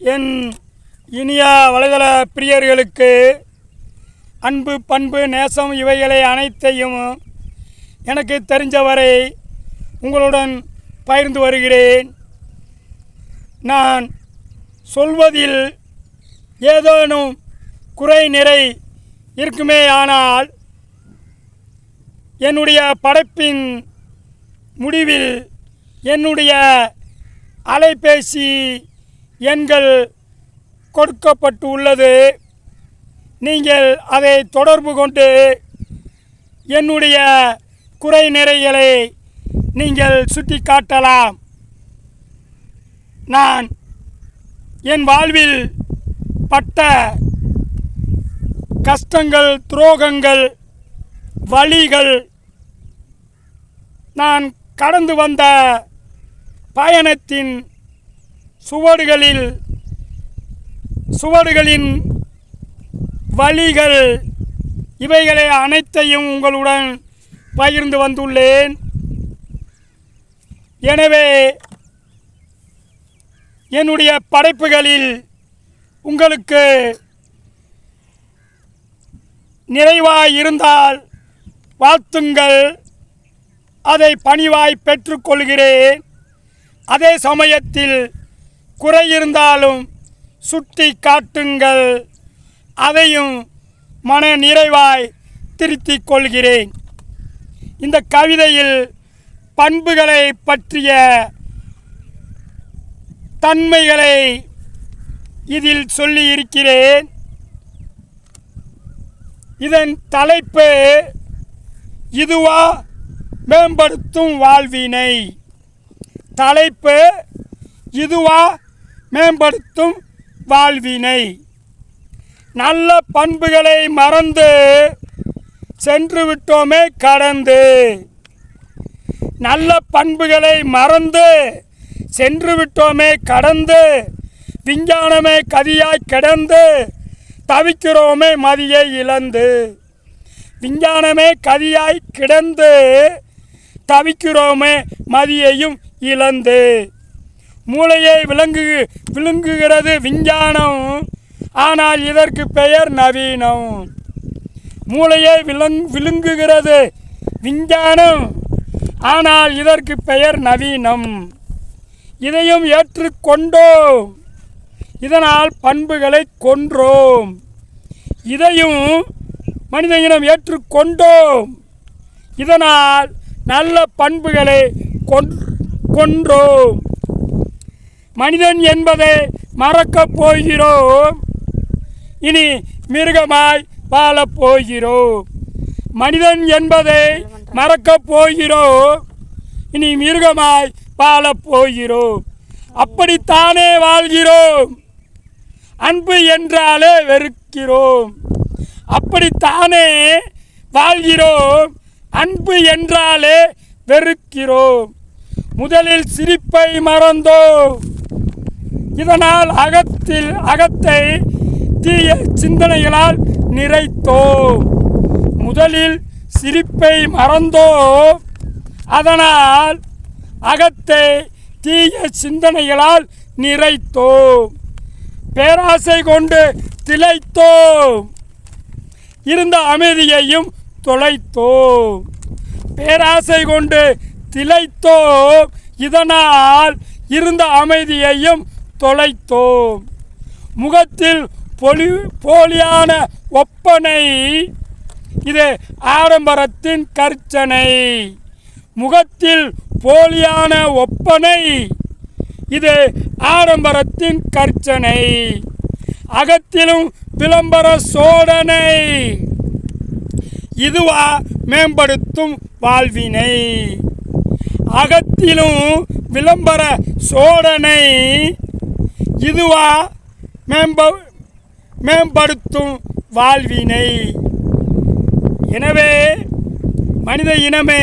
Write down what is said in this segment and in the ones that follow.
என் இனிய வலைதள பிரியர்களுக்கு அன்பு பண்பு நேசம் இவைகளை அனைத்தையும் எனக்கு தெரிஞ்சவரை உங்களுடன் பகிர்ந்து வருகிறேன். நான் சொல்வதில் ஏதேனும் குறை நிறை இருக்குமே ஆனால் என்னுடைய படைப்பின் முடிவில் என்னுடைய அலைபேசி எண்கள் கொடுக்கப்பட்டு உள்ளது நீங்கள் அதை தொடர்பு கொண்டு என்னுடைய குறை நிறைகளை நீங்கள் சுட்டி காட்டலாம் நான் என் வாழ்வில் பட்ட கஷ்டங்கள் துரோகங்கள் வழிகள் நான் கடந்து வந்த பயணத்தின் சுவடுகளில் சுவடுகளின் வழிகள் இவைகளை அனைத்தையும் உங்களுடன் பகிர்ந்து வந்துள்ளேன். எனவே என்னுடைய படைப்புகளில் உங்களுக்கு நிறைவாய் இருந்தால் வாழ்த்துங்கள். அதை பணிவாய் பெற்றுக்கொள்கிறேன். அதே சமயத்தில் குறை இருந்தாலும் சுட்டி காட்டுங்கள். அதையும் மன நிறைவாய் திருத்திக் கொள்கிறேன். இந்த கவிதையில் பண்புகளை பற்றிய தன்மைகளை இதில் சொல்லி இருக்கிறேன் இதன் தலைப்பு இதுவா மேம்படுத்தும் வாழ்வினை. தலைப்பு இதுவா மேம்படுத்தும் வாழ்வினை. நல்ல பண்புகளை மறந்து சென்று விட்டோமே கடந்து. நல்ல பண்புகளை மறந்து சென்று விட்டோமே கடந்து. விஞ்ஞானமே கதியாய் கிடந்து தவிக்கிறோமே மதியை இழந்து. விஞ்ஞானமே கதியாய் கிடந்து தவிக்கிறோமே மதியையும் இழந்து. மூளையை விளங்கு விழுங்குகிறது விஞ்ஞானம். ஆனால் இதற்கு பெயர் நவீனம். மூளையை விளங் விழுங்குகிறது விஞ்ஞானம். ஆனால் இதற்கு பெயர் நவீனம். இதையும் ஏற்றுக்கொண்டோம் இதனால் பண்புகளை கொன்றோம். இதையும் மனித இனம் ஏற்றுக்கொண்டோம் இதனால் நல்ல பண்புகளை கொன் கொன்றோம். மனிதன் என்பதை மறக்கப் போகிறோம். இனி மிருகமாய் வாழப் போகிறோம். மனிதன் என்பதை மறக்கப் போகிறோம். இனி மிருகமாய் வாழப் போகிறோம். அப்படித்தானே வாழ்கிறோம். அன்பு என்றாலே வெறுக்கிறோம். அப்படித்தானே வாழ்கிறோம். அன்பு என்றாலே வெறுக்கிறோம். முதலில் சிரிப்பை மறந்தோம். இதனால் அகத்தில் அகத்தை தீய சிந்தனைகளால் நிறைத்தோம். முதலில் சிரிப்பை மறந்தோம். அதனால் அகத்தை தீய சிந்தனைகளால் நிறைத்தோம். பேராசை கொண்டு திளைத்தோம். இருந்த அமைதியையும் தொலைத்தோம். பேராசை கொண்டு திளைத்தோம். இதனால் இருந்த அமைதியையும் தொலைத்தோம். முகத்தில் பொலி போலியான ஒப்பனை. இது ஆடம்பரத்தின் கர்ச்சனை. முகத்தில் போலியான ஒப்பனை. இது ஆடம்பரத்தின் கர்ச்சனை. அகத்திலும் விளம்பர சோதனை. இதுவா மேம்படுத்தும் வாழ்வினை. அகத்திலும் விளம்பர சோதனை. இதுவா மேம்ப மேம்படுத்தும் வாழ்வினை. எனவே மனித இனமே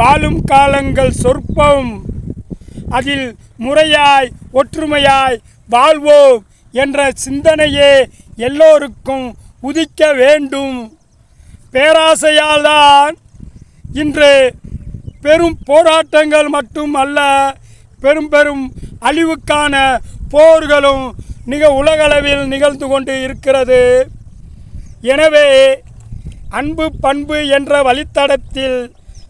வாழும் காலங்கள் சொற்பம். அதில் முறையாய் ஒற்றுமையாய் வாழ்வோம் என்ற சிந்தனையே எல்லோருக்கும் உதிக்க வேண்டும். பேராசையால் தான் இன்று பெரும் போராட்டங்கள் மட்டும் அல்ல பெரும் பெரும் அழிவுக்கான போர்களும் மிக உலகளவில் நிகழ்ந்து கொண்டு இருக்கிறது. எனவே அன்பு பண்பு என்ற வழித்தடத்தில்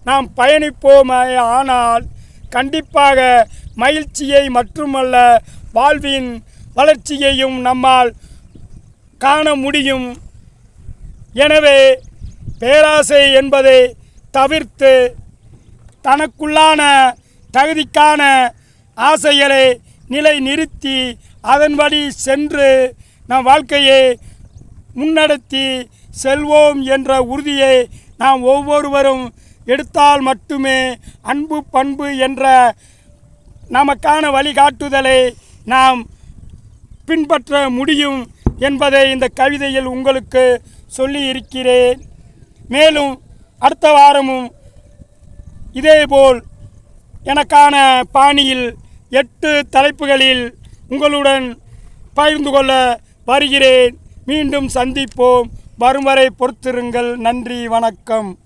நாம் பயணிப்போமே ஆனால் கண்டிப்பாக மகிழ்ச்சியை மட்டுமல்ல வாழ்வின் வளர்ச்சியையும் நம்மால் காண முடியும். எனவே பேராசை என்பதை தவிர்த்து தனக்குள்ளான தகுதிக்கான ஆசைகளை நிலை நிறுத்தி அதன்படி சென்று நம் வாழ்க்கையை முன்னடத்தி செல்வோம் என்ற உறுதியை நாம் ஒவ்வொருவரும் எடுத்தால் மட்டுமே அன்பு பண்பு என்ற நமக்கான வழிகாட்டுதலை நாம் பின்பற்ற முடியும் என்பதை இந்த கவிதையில் உங்களுக்கு சொல்லி இருக்கிறேன். மேலும் அடுத்த வாரமும் இதேபோல் எனக்கான பாணியில் எட்டு தலைப்புகளில் உங்களுடன் பகிர்ந்து கொள்ள வருகிறேன். மீண்டும் சந்திப்போம். வரும் வரை பொறுத்திருங்கள். நன்றி வணக்கம்.